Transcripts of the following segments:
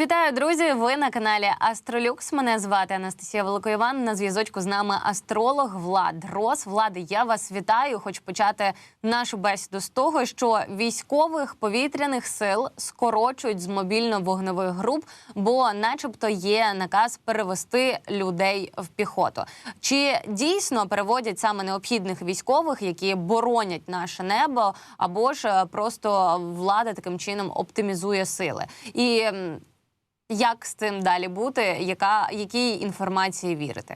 Вітаю, друзі! Ви на каналі Астролюкс. Мене звати Анастасія Великоїван. На зв'язочку з нами астролог Влад Рос. Влади, я вас вітаю. Хочу почати нашу бесіду з того, що військових повітряних сил скорочують з мобільно-вогневих груп, бо, начебто, є наказ перевести людей в піхоту. Чи дійсно переводять саме необхідних військових, які боронять наше небо, або ж просто влада таким чином оптимізує сили? І як з цим далі бути? Яка якій інформації вірити?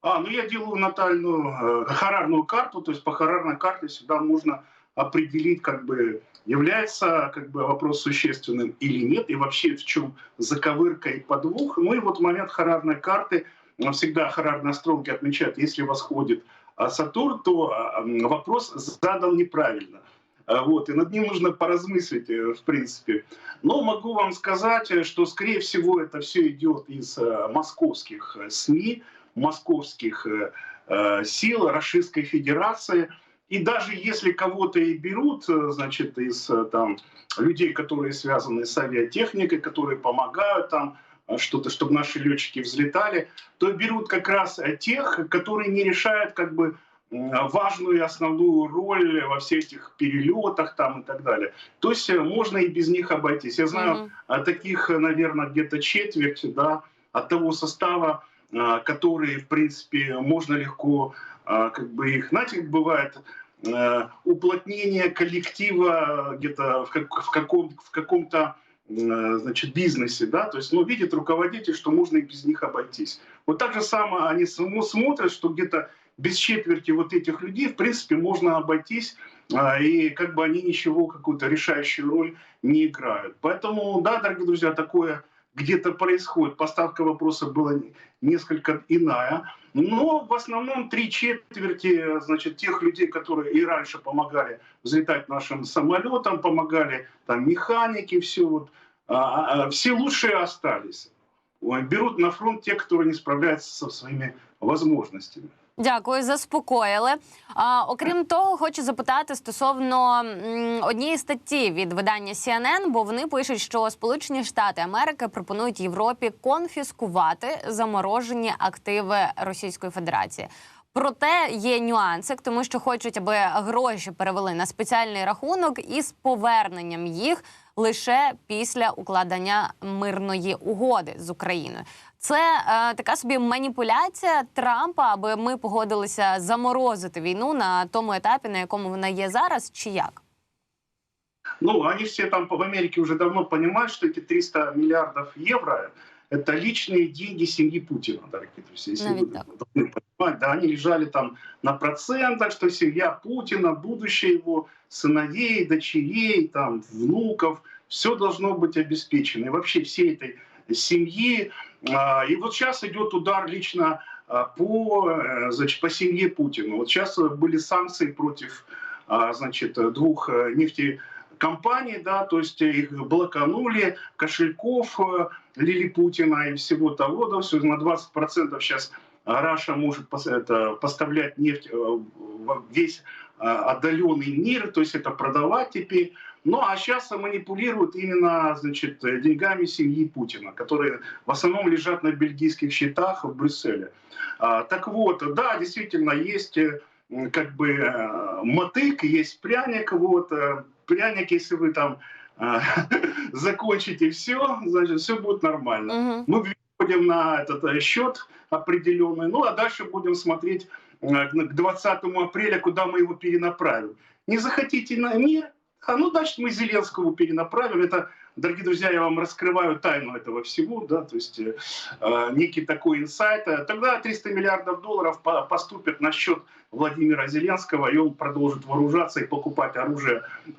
А, ну я делаю натальную э, харарную карту, то есть по харарной карте всегда можно определить, как бы является как бы вопрос существенным или нет, и вообще в чем заковырка и подвох. Ну и вот в момент харарной карты э, всегда харарные астрологи отмечают, если восходит а, Сатурн, то а, м, вопрос задан неправильно. а, Вот, и над ним нужно поразмыслить, э, в принципе. Но могу вам сказать, э, что, скорее всего, это все идет из э, московских СМИ, московских сил Российской Федерации. И даже если кого-то и берут, значит, из там людей, которые связаны с авиатехникой, которые помогают там что-то, чтобы наши летчики взлетали, то берут как раз тех, которые не решают как бы важную и основную роль во всех этих перелетах там и так далее. То есть э, можно и без них обойтись. Я знаю а таких, наверное, где-то четверть, да, от того состава, а, который, в принципе, можно легко, как бы их, знаете, как бывает, э, уплотнение коллектива где-то в, как- в каком, в каком-то э, значит, бизнесе, да, то есть, ну, видит руководитель, что можно и без них обойтись. Вот так же самое они смотрят, что где-то без четверти вот этих людей, в принципе, можно обойтись, а, и как бы они ничего, какую-то решающую роль не играют. Поэтому, да, дорогие друзья, такое где-то происходит. Поставка вопроса была не- несколько иная. Но в основном три четверти значит, тех людей, которые и раньше помогали взлетать нашим самолетам, помогали там механики, все вот, а, а, все лучшие остались. Берут на фронт те, которые не справляются со своими возможностями. Дякую, заспокоїли. А, окрім того, хочу запитати стосовно м, однієї статті від видання CNN, бо вони пишуть, що Сполучені Штати Америки пропонують Європі конфіскувати заморожені активи Російської Федерації. Проте є нюанси, тому що хочуть, аби гроші перевели на спеціальний рахунок із поверненням їх лише після укладення мирної угоди з Україною. Це е, така собі маніпуляція Трампа, аби ми погодилися заморозити війну на тому етапі, на якому вона є зараз, чи як? Ну, они все там в Америке уже давно понимают, что эти 300 миллиардов евро – это личные деньги семьи Путина, дорогие друзья. Если Навіть вы так. должны понимать, да, они лежали там на процентах, что семья Путина, будущее его сыновей, дочерей, там, внуков, все должно быть обеспечено. И вообще всей этой семьи. А, И вот сейчас идет удар лично а, по, э, значит, по семье Путина. Вот сейчас были санкции против а, значит, двух э, нефтекомпаний, да, то есть их блоканули, кошельков э, Лили Путина и всего того, да, все на 20% сейчас Раша может поставлять нефть э, в весь э, отдаленный мир, то есть это продавать теперь. Ну а сейчас манипулируют именно значит, деньгами семьи Путина, которые в основном лежат на бельгийских счетах в Брюсселе. А, так вот, да, действительно, есть как бы мотык, есть пряник, вот, пряник, если вы там э, закончите все, значит, все будет нормально. Угу. Мы вводим на этот э, счет определенный, ну а дальше будем смотреть э, к 20 апреля, куда мы его перенаправим. Не захотите на мир, а ну, значит, мы Зеленского перенаправим. Это, дорогие друзья, я вам раскрываю тайну этого всего, да, то есть э, э, некий такой инсайт. Э, Тогда 300 миллиардов долларов по- поступят на счет Владимира Зеленского, и он продолжит вооружаться и покупать оружие э,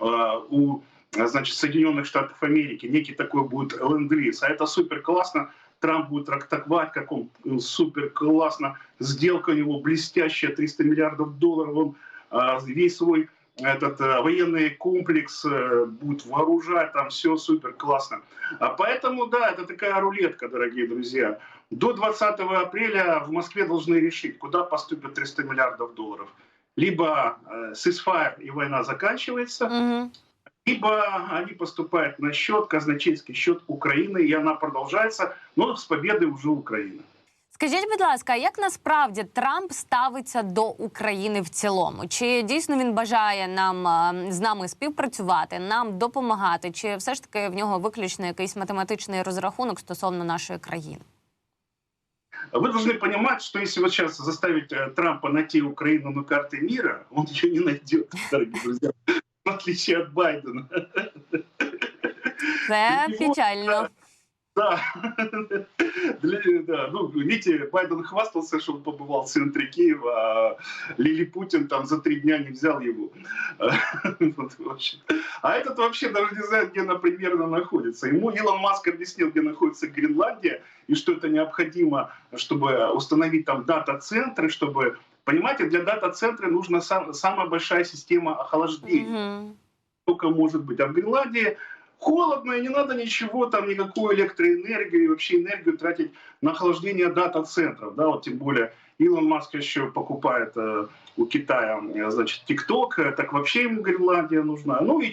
у значит, Соединенных Штатов Америки. Некий такой будет ленд-лиз. А это супер классно. Трамп будет трактовать, как он э, супер классно. Сделка у него блестящая, 300 миллиардов долларов. Он э, весь свой этот э, военный комплекс э, будет вооружать, там все супер классно. А поэтому, да, это такая рулетка, дорогие друзья. До 20 апреля в Москве должны решить, куда поступят 300 миллиардов долларов. Либо э, ceasefire и война заканчивается, Угу. либо они поступают на счет, казначейский счет Украины, и она продолжается, но с победой уже Украины. Скажіть, будь ласка, а як насправді Трамп ставиться до України в цілому? Чи дійсно він бажає нам е, з нами співпрацювати, нам допомагати? Чи все ж таки в нього виключно якийсь математичний розрахунок стосовно нашої країни? Вы должны понимать, что если вот сейчас заставить э, Трампа найти Украину на карте мира, он ее не найдет, дорогие друзья, в отличие от Байдена. Це Його, печально. Да. Для- да. Ну, видите, Байден хвастался, что он побывал в центре Киева, а Лили Путин там за три дня не взял его. А этот вообще даже не знает, где она примерно находится. Ему Илон Маск объяснил, где находится Гренландия, и что это необходимо, чтобы установить там дата-центры, чтобы... Понимаете, для дата-центра нужна сам- самая большая система охлаждения Мгм. только может быть. А в Гренландии холодно, и не надо ничего, там никакую электроэнергию и вообще энергию тратить на охлаждение дата-центров. Да, вот тем более Илон Маск еще покупает э, у Китая, э, значит, ТикТок, э, так вообще ему Гренландия нужна. Ну и,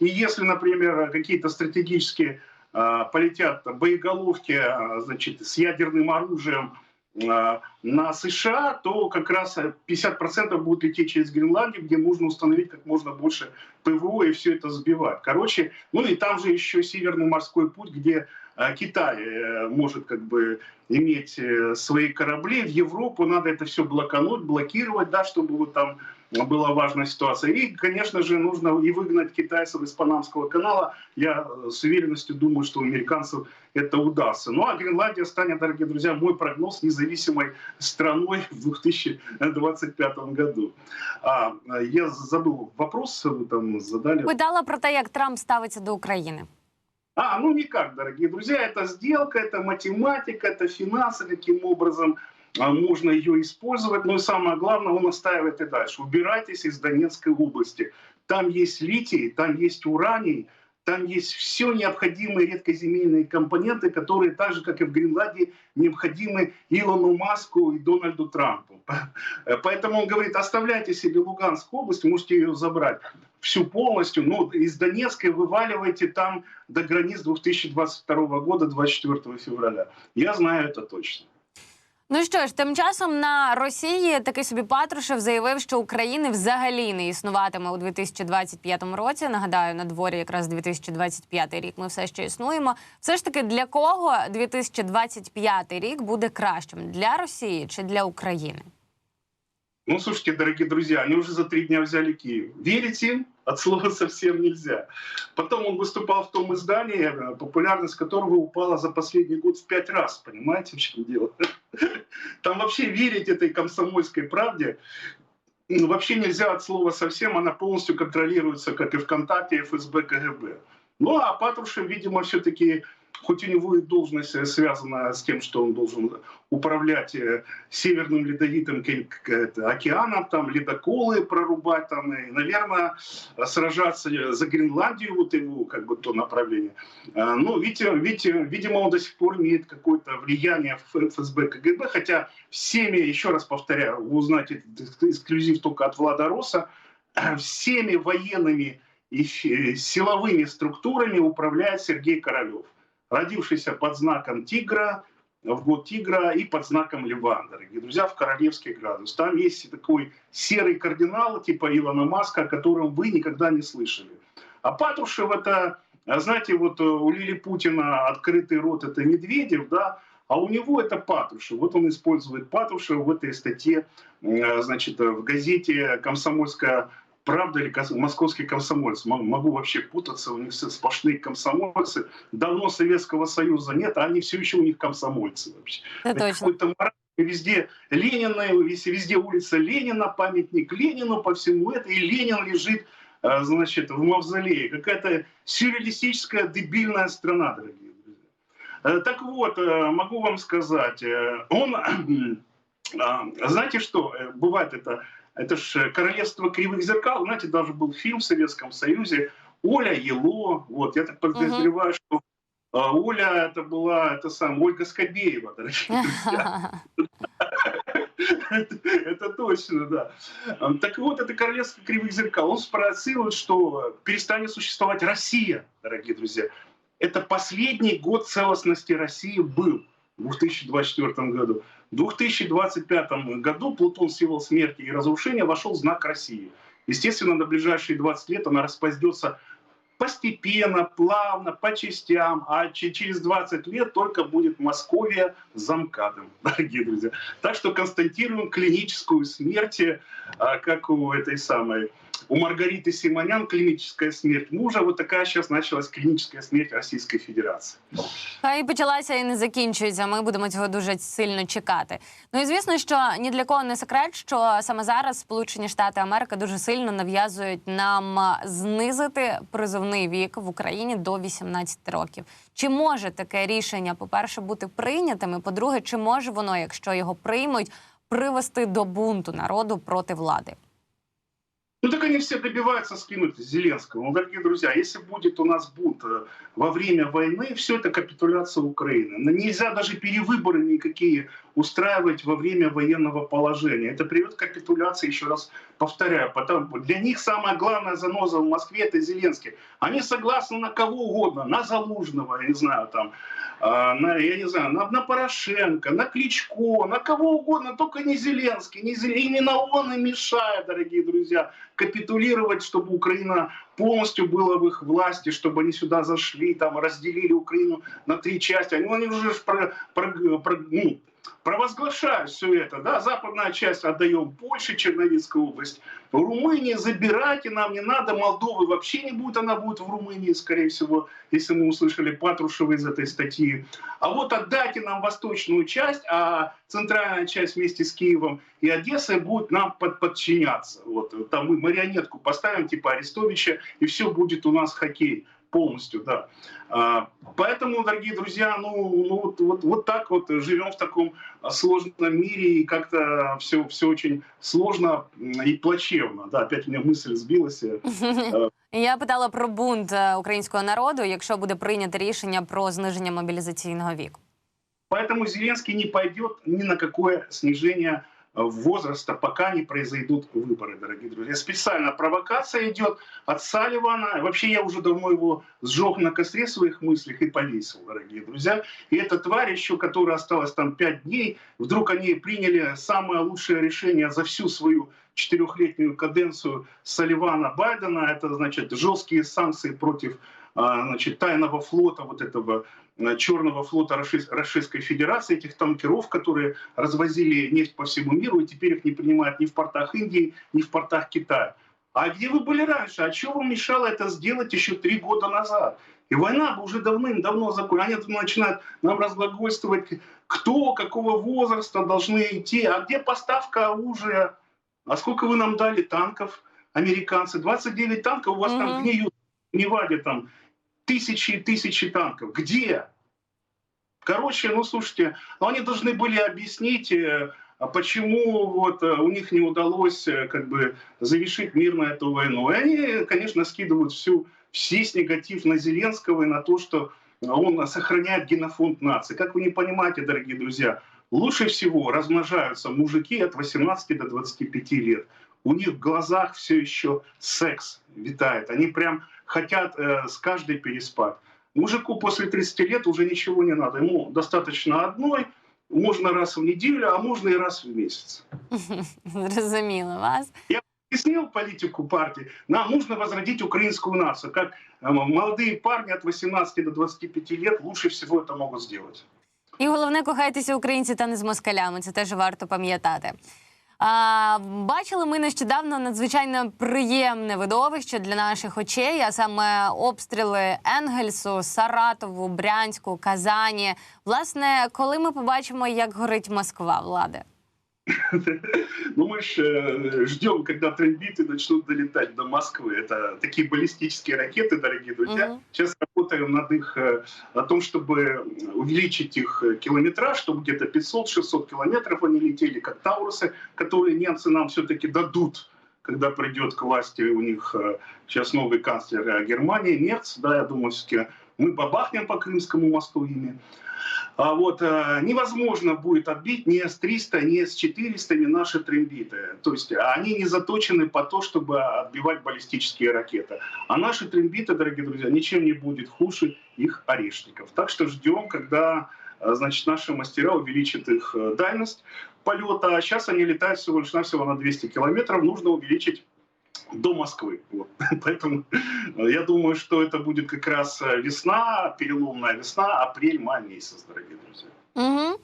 и если, например, какие-то стратегические э, полетят боеголовки, э, значит, с ядерным оружием на США, то как раз э, 50% будут лететь через Гренландию, где можно установить как можно больше ПВО и все это сбивать. Короче, ну и там же еще Северный морской путь, где э, Китай э, может как бы иметь э, свои корабли. В Европу надо это все блокануть, блокировать, да, чтобы вот там была важная ситуация. И, конечно же, нужно и выгнать китайцев из Панамского канала. Я э, с уверенностью думаю, что у американцев это удастся. Ну а Гренландия станет, дорогие друзья, мой прогноз, независимой страной в 2025 году. А, э, я забыл вопрос, вы там задали. Питала про те, як Трамп ставиться до України. А, ну никак, дорогие друзья, это сделка, это математика, это финансы, каким образом можно ее использовать. Ну и самое главное, он настаивает и дальше. Убирайтесь из Донецкой области. Там есть литий, там есть ураний, там есть все необходимые редкоземельные компоненты, которые так же, как и в Гренландии, необходимы Илону Маску и Дональду Трампу. Поэтому он говорит, оставляйте себе Луганскую область, можете ее забрать всю полностью, но из Донецкой вываливайте там до границ 2022 года, 24 февраля. Я знаю это точно. Ну що ж, тим часом на Росії такий собі Патрушев заявив, що України взагалі не існуватиме у 2025 році. Нагадаю, на дворі якраз 2025 рік. Ми все ще існуємо. Все ж таки, для кого 2025 рік буде кращим для Росії чи для України? Ну, слушайте, дорогие друзья, они уже за три дня взяли Киев. Верите им? От слова совсем нельзя. Потом он выступал в том издании, э, популярность которого упала за последний год в пять раз. Понимаете, в чем дело? Там вообще верить этой комсомольской правде вообще нельзя от слова совсем. Она полностью контролируется, как и ВКонтакте, ФСБ, КГБ. Ну, а Патрушев, видимо, все-таки, хоть у него и должность э, связана с тем, что он должен управлять э, Северным Ледовитым океаном, там ледоколы прорубать, там, и, наверное, сражаться за Гренландию, вот его как бы то направление. А, Ну, видите, видите, видимо, он до сих пор имеет какое-то влияние в ФСБ, КГБ, хотя всеми, еще раз повторяю, вы узнаете эксклюзив только от Влада Роса, всеми военными и силовыми структурами управляет Сергей Королев, родившийся под знаком тигра, в год тигра и под знаком льва, дорогие друзья, в Королевский градус. Там есть такой серый кардинал типа Илона Маска, о котором вы никогда не слышали. А Патрушев это, а, знаете, вот э, у Лили Путина открытый рот это Медведев, да, а у него это Патрушев. Вот он использует Патрушева в этой статье, э, значит, в газете «Комсомольская правда» «Кос- «Московский комсомолец». М- Могу вообще путаться, у них все сплошные комсомольцы. Давно Советского Союза нет, а они все еще у них комсомольцы вообще. Это точно. Везде Ленина, везде, улица Ленина, памятник Ленину, по всему это. И Ленин лежит, э, значит, в мавзолее. Какая-то сюрреалистическая, дебильная страна, дорогие друзья. Э, Так вот, э, могу вам сказать, он, а, знаете что, бывает это, это ж королевство кривых зеркал, знаете, даже был фильм в Советском Союзе «Оля Ело», вот, я так подозреваю, что а, Оля это была, это сам, Ольга Скобеева, дорогие друзья. Это точно, да. Ам, Так вот, это королевство кривых зеркал. Он спроецировал, что перестанет существовать Россия, дорогие друзья. Это последний год целостности России был в 2024 году. В 2025 году Плутон, символ смерти и разрушения, вошел в знак России. Естественно, на ближайшие 20 лет она распадется постепенно, плавно, по частям, а че- через 20 лет только будет Московия замкадом, дорогие друзья. Так что констатируем клиническую смерть, а, как у этой самой, у Маргариты Симонян клиническая смерть мужа, вот такая сейчас началась клиническая смерть Российской Федерации. Хай почалася і не закінчується. Ми будемо цього дуже сильно чекати. Ну і звісно, що ні для кого не секрет, що саме зараз Сполучені Штати Америки дуже сильно нав'язують нам знизити призовний вік в Україні до 18 років. Чи може таке рішення, по-перше, бути прийнятим? І по-друге, чи може воно, якщо його приймуть, привести до бунту народу проти влади? Ну так они все добиваются скинуть Зеленского. Ну, дорогие друзья, если будет у нас бунт э, во время войны, все это капитуляция Украины. Нельзя даже перевыборы никакие устраивать во время военного положения. Это приведет к капитуляции, еще раз повторяю. Потому, для них самая главная заноза в Москве – это Зеленский. Они согласны на кого угодно, на Залужного, я не знаю, там, а, на, я не знаю, на, на Порошенко, на Кличко, на кого угодно, только не Зеленский. Не Зел- Именно он и мешает, дорогие друзья, капитулировать, чтобы Украина полностью была в их власти, чтобы они сюда зашли, там разделили Украину на три части. Они, они уже про, про- про- ну, провозглашают все это. Да? Западная часть отдаем Польше, Черновицкая область. Румынии забирайте, нам не надо. Молдовы вообще не будет, она будет в Румынии, скорее всего, если мы услышали Патрушева из этой статьи. А вот отдайте нам восточную часть, а центральная часть вместе с Киевом и Одессой будет нам под, подчиняться. Вот, там мы марионетку поставим типа Арестовича, и все будет у нас хоккей полностью, да. А, Поэтому, дорогие друзья, ну, ну вот, вот, вот так вот живем в таком а, сложном мире, и как-то все, все очень сложно м, и плачевно. Да, опять у меня мысль сбилась. э, Я питала про бунт е, українського народу, якщо буде прийнято рішення про зниження мобілізаційного віку. Поэтому Зеленский не пойдет ни на какое снижение э, возраста, пока не произойдут выборы, дорогие друзья. Специально провокация идет от Салливана. Вообще я уже давно его сжег на костре своих мыслях и повесил, дорогие друзья. И эта тварь еще, которая осталась там пять дней, вдруг они приняли самое лучшее решение за всю свою четырехлетнюю каденцию Салливана Байдена. Это, значит, жесткие санкции против а, значит, тайного флота, вот этого черного флота Российс- Российской Федерации, этих танкеров, которые развозили нефть по всему миру, и теперь их не принимают ни в портах Индии, ни в портах Китая. А где вы были раньше? А что вам мешало это сделать еще три года назад? И война бы уже давным-давно закончилась. Они начинают нам разглагольствовать, кто, какого возраста должны идти, а где поставка оружия, а сколько вы нам дали танков, американцы? 29 танков у вас там Мгм. гниют в Неваде, там тысячи и тысячи танков. Где? Короче, ну слушайте, ну, они должны были объяснить, э, почему вот э, у них не удалось э, как бы завершить мирно эту войну. И они, конечно, скидывают всю, весь негатив на Зеленского и на то, что он сохраняет генофонд нации. Как вы не понимаете, дорогие друзья, лучше всего размножаются мужики от 18 до 25 лет. У них в глазах все еще секс витает. Они прям хотят э, с каждой переспать. Мужику после 30 лет уже ничего не надо. Ему достаточно одной, можно раз в неделю, а можно и раз в месяц. Зрозуміло вас. Объяснил политику партии, нам нужно возродить украинскую нацию. Как э, молодые парни от 18 до 25 лет лучше всего это могут сделать. І головне, кохайтеся українці та не з москалями. Це теж варто пам'ятати. А, бачили ми нещодавно надзвичайно приємне видовище для наших очей, а саме обстріли Енгельсу, Саратову, Брянську, Казані. Власне, коли ми побачимо, як горить Москва, влади. Ну, мы же ждем, когда трембиты начнут долетать до Москвы. Это такие баллистические ракеты, дорогие друзья. Мгм. Сейчас работаем над их, э, о том, чтобы увеличить их э, километраж, чтобы где-то 500-600 километров они летели, как Таурусы, которые немцы нам все-таки дадут когда придет к власти у них э, сейчас новый канцлер э, Германии, Мерц, да, я думаю, все-таки мы бабахнем по Крымскому мосту ими. А вот э, невозможно будет отбить ни С-300, ни С-400, ни наши трембиты. То есть они не заточены по то, чтобы отбивать баллистические ракеты. А наши трембиты, дорогие друзья, ничем не будет хуже их орешников. Так что ждем, когда э, значит, наши мастера увеличат их э, дальность полета. А сейчас они летают всего лишь навсего на 200 километров. Нужно увеличить до Москвы. Вот. Поэтому э, я думаю, что это будет как раз э, весна, переломная весна, апрель-май месяц, дорогие друзья. Угу.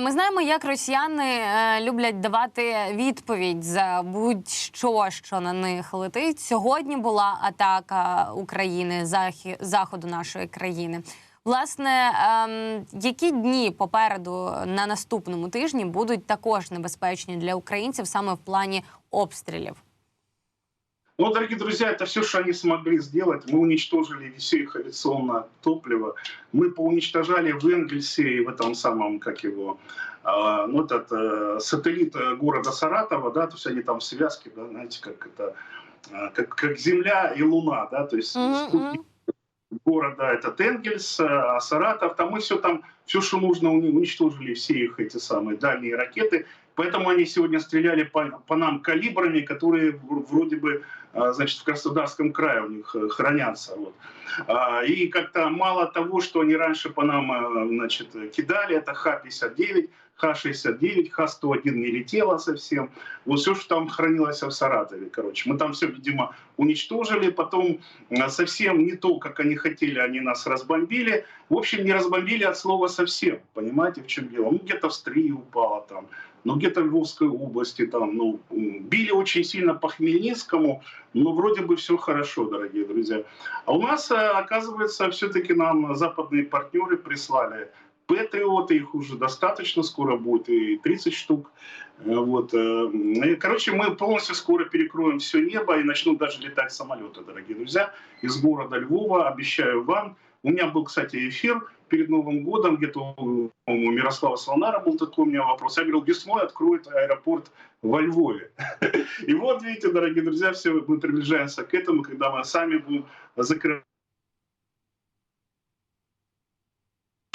Ми знаємо, як росіяни е, люблять давати відповідь за будь-що, що на них летить. Сьогодні була атака України захі, заходу нашої країни. Власне, ем, які дні попереду на наступному тижні будуть також небезпечні для українців саме в плані обстрілів? Ну, дорогие друзья, это все, что они смогли сделать. Мы уничтожили все их авиационное топливо. Мы поуничтожали в Энгельсе и в этом самом, как его, э, ну, этот э, сателлит э, города Саратова, да, то есть они там в связке, да, знаете, как это, э, как, как Земля и Луна, да, то есть спутник города этот Энгельс, а Саратов, там мы все там, все, что нужно, уни- уничтожили все их эти самые дальние ракеты. Поэтому они сегодня стреляли по, по нам калибрами, которые вроде бы, а, значит, в Краснодарском крае у них э, хранятся. Вот. А, И как-то мало того, что они раньше по нам, э, значит, кидали, это Х-59, Х-69, Х-101 не летело совсем. Вот все, что там хранилось в Саратове, короче. Мы там все, видимо, уничтожили, потом э, совсем не то, как они хотели, они нас разбомбили. В общем, не разбомбили от слова совсем, понимаете, в чем дело. Ну, где-то в Стрии упало там, ну, где-то в Львовской области там, ну, били очень сильно по Хмельницкому, но вроде бы все хорошо, дорогие друзья. А у нас, э, оказывается, все-таки нам западные партнеры прислали Патриоты, их уже достаточно, скоро будет и 30 штук. Э, Вот. э, Короче, мы полностью скоро перекроем все небо и начнут даже летать самолеты, дорогие друзья, из города Львова, обещаю вам. У меня был, кстати, эфир перед Новым годом, где-то у Мирослава Солонара был такой у меня вопрос. Я говорил, весной откроют аэропорт во Львове. И вот, видите, дорогие друзья, все мы приближаемся к этому, когда мы сами будем закрывать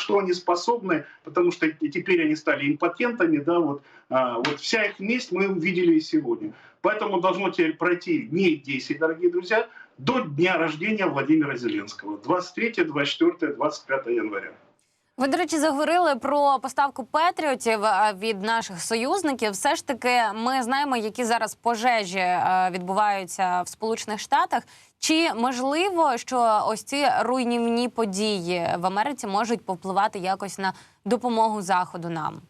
что они способны, потому что теперь они стали импотентами, да, вот, а, вот вся их месть мы увидели и сегодня. Поэтому должно теперь пройти дней 10, дорогие друзья, до дня рождения Владимира Зеленского, 23, 24, 25 января. Ви, до речі, заговорили про поставку патріотів від наших союзників. Все ж таки, ми знаємо, які зараз пожежі відбуваються в Сполучених Штатах. Чи можливо, що ось ці руйнівні події в Америці можуть повпливати якось на допомогу заходу нам?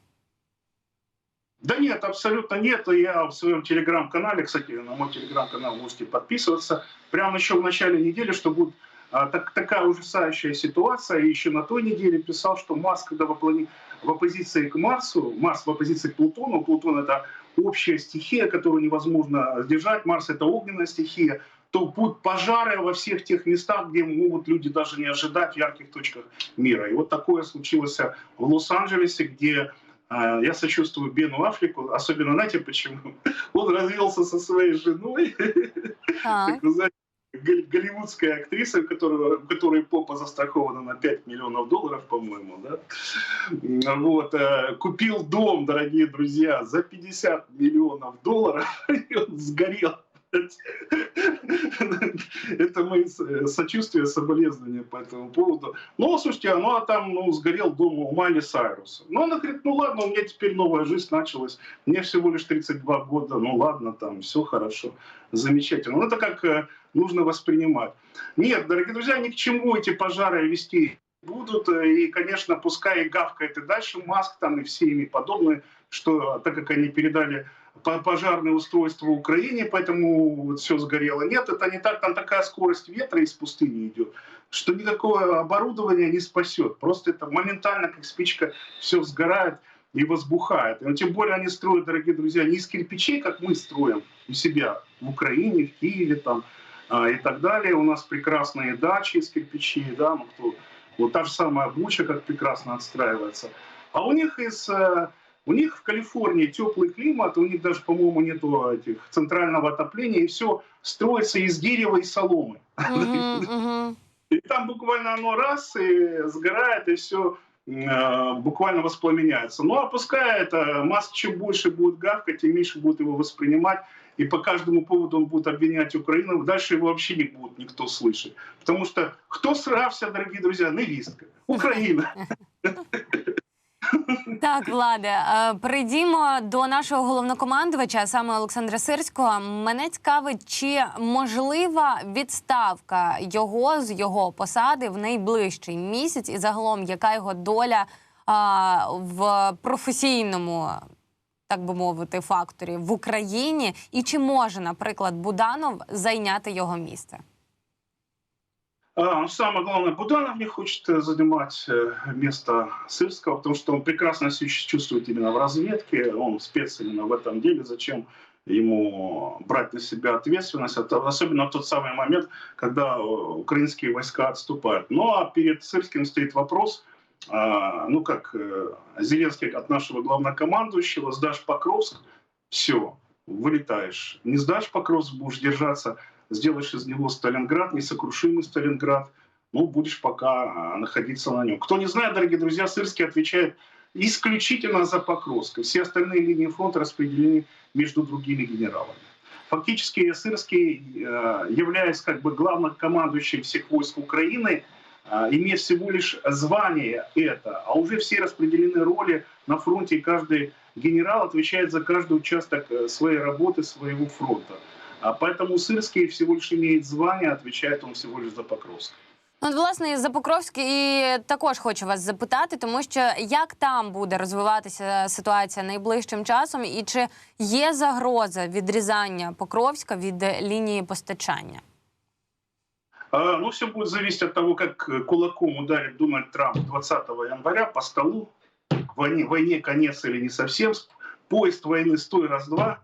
Да нет, абсолютно нет. Я в своем телеграм-канале, кстати, на мой телеграм-канал можете подписываться, прямо еще в начале недели, что будет а, так, такая ужасающая ситуация. И еще на той неделе писал, что Марс, когда в, оплани- в оппозиции к Марсу, Марс в оппозиции к Плутону, Плутон это общая стихия, которую невозможно сдержать, Марс это огненная стихия, то будут пожары во всех тех местах, где могут люди даже не ожидать в ярких точках мира. И вот такое случилось в Лос-Анджелесе, где я сочувствую Бену Африку, особенно, знаете почему? Он развелся со своей женой, Так. голливудская актриса, у которой, у которой попа застрахована на 5 миллионов долларов, по-моему, да? Вот, э, купил дом, дорогие друзья, за 50 миллионов долларов, и он сгорел. Это мои с- сочувствия, соболезнования по этому поводу. Ну, слушайте, ну а там ну, сгорел дом у Майли Сайруса. Ну, она говорит, ну ладно, у меня теперь новая жизнь началась. Мне всего лишь 32 года, ну ладно, там все хорошо, замечательно. Ну, это как э, нужно воспринимать. Нет, дорогие друзья, ни к чему эти пожары вести будут. э, И, конечно, пускай и гавкает и дальше Маск там и все ими подобные, что так как они передали пожарное устройство Украине, поэтому вот все сгорело. Нет, это не так, там такая скорость ветра из пустыни идет, что никакое оборудование не спасет. Просто это моментально, как спичка, все сгорает и возбухает. Но тем более они строят, дорогие друзья, не из кирпичей, как мы строим у себя в Украине, в Киеве там а, и так далее. У нас прекрасные дачи из кирпичей, да, ну кто, вот та же самая Буча, как прекрасно отстраивается. А у них из э, у них в Калифорнии теплый климат, у них даже, по-моему, нету этих центрального отопления, и все строится из дерева и соломы. И там буквально оно раз и сгорает, и все буквально воспламеняется. Ну, а пускай это Маск чем больше будет гавкать, тем меньше будет его воспринимать. И по каждому поводу он будет обвинять Украину. Дальше его вообще не будет никто слышать. Потому что кто срався, дорогие друзья? Невістка. Украина. Так, Владе, е, перейдімо до нашого головнокомандувача, саме Олександра Сирського. Мене цікавить, чи можлива відставка його з його посади в найближчий місяць, і загалом яка його доля а, в професійному, так би мовити, факторі в Україні, і чи може, наприклад, Буданов зайняти його місце? А, самое главное, Буданов не хочет э, занимать э, место Сырского, потому что он прекрасно себя чувствует именно в разведке, он спец именно в этом деле. Зачем ему брать на себя ответственность, особенно в тот самый момент, когда э, украинские войска отступают. Ну а перед Сырским стоит вопрос, а, ну как Зеленский от нашего главнокомандующего, сдашь Покровск, все, вылетаешь. Не сдашь Покровск, будешь держаться сделаешь из него Сталинград, несокрушимый Сталинград, ну, будешь пока а, находиться на нем. Кто не знает, дорогие друзья, Сырский отвечает исключительно за Покровск. Все остальные линии фронта распределены между другими генералами. Фактически Сырский, э, являясь как бы главнокомандующим всех войск Украины, э, имеет всего лишь звание это, а уже все распределены роли на фронте, и каждый генерал отвечает за каждый участок э, своей работы, своего фронта. А поэтому Сырский всего лишь имеет звание, отвечает он всего лишь за Покровск. Ну, от, власне, за Покровськ і також хочу вас запитати, тому що як там буде розвиватися ситуація найближчим часом, і чи є загроза відрізання Покровська від лінії постачання? А, ну, все будет зависеть от того, как кулаком ударит Дональд Трамп 20 января по столу. Войне, войне конец или не совсем. Поезд войны стой раз-два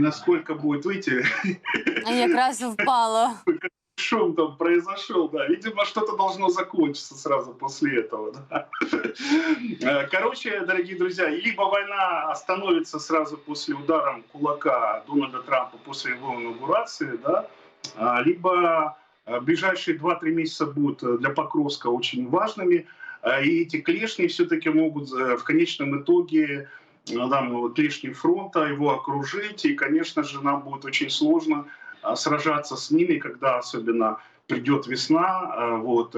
И насколько будет выйти. А якраз впало. Шум там произошел, да. Видимо, что-то должно закончиться сразу после этого. Да? Э, короче, дорогие друзья, либо война остановится сразу после удара кулака Дональда Трампа после его инаугурации, да, а, либо э, ближайшие 2-3 месяца будут для Покровска очень важными, э, и эти клешни все-таки могут в конечном итоге нам вот лишний фронта, его окружить, и, конечно же, нам будет очень сложно а, сражаться с ними, когда особенно придет весна, а, вот,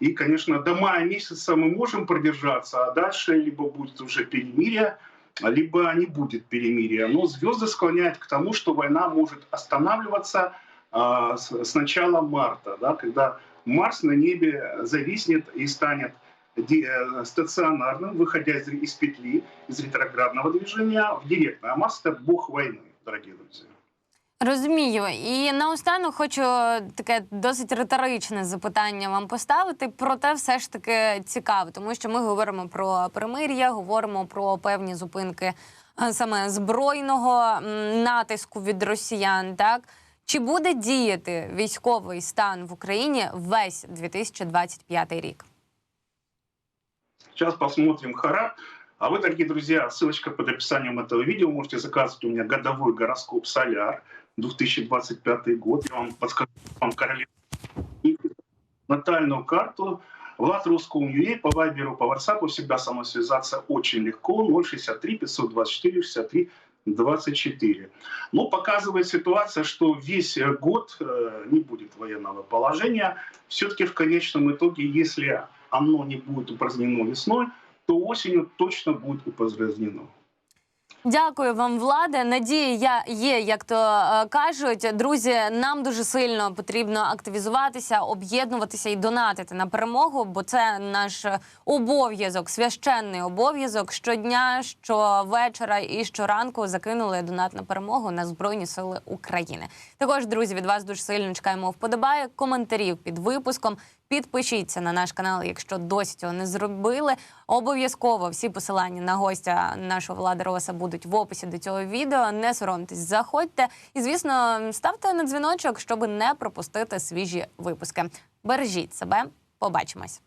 и, конечно, до мая месяца мы можем продержаться, а дальше либо будет уже перемирие, либо не будет перемирия. Но звезды склоняют к тому, что война может останавливаться а, с начала марта, да, когда Марс на небе зависнет и станет Э, стационарным, выходя из, из петли, из ретроградного движения в директное. А Марс – это бог войны, дорогие друзья. Розумію, і наостанок хочу таке досить риторичне запитання вам поставити. Проте все ж таки цікаво, тому що ми говоримо про перемир'я, говоримо про певні зупинки саме збройного натиску від росіян. Так чи буде діяти військовий стан в Україні весь 2025 рік? Сейчас посмотрим Хара. А вы, дорогие друзья, ссылочка под описанием этого видео. Можете заказывать у меня годовой гороскоп «Соляр» 2025 год. Я вам подскажу, вам королеву натальную карту. Влад Русскому.ua по Вайберу, по WhatsApp всегда со мной связаться очень легко. 063 524 63 24. Но показывает ситуация, что весь год э, не будет военного положения. Все-таки в конечном итоге, если оно не будет упразднено весной, то осенью точно будет упразднено. Дякую вам, владе. Надія є, як то е, кажуть. Друзі, нам дуже сильно потрібно активізуватися, об'єднуватися і донатити на перемогу, бо це наш обов'язок, священний обов'язок щодня, щовечора і щоранку закинули донат на перемогу на збройні сили України. Також друзі від вас дуже сильно чекаємо вподобає коментарів під випуском. Підпишіться на наш канал, якщо досі цього не зробили. Обов'язково всі посилання на гостя нашого Влада Роса будуть в описі до цього відео. Не соромтесь, заходьте і, звісно, ставте на дзвіночок, щоб не пропустити свіжі випуски. Бережіть себе, побачимось.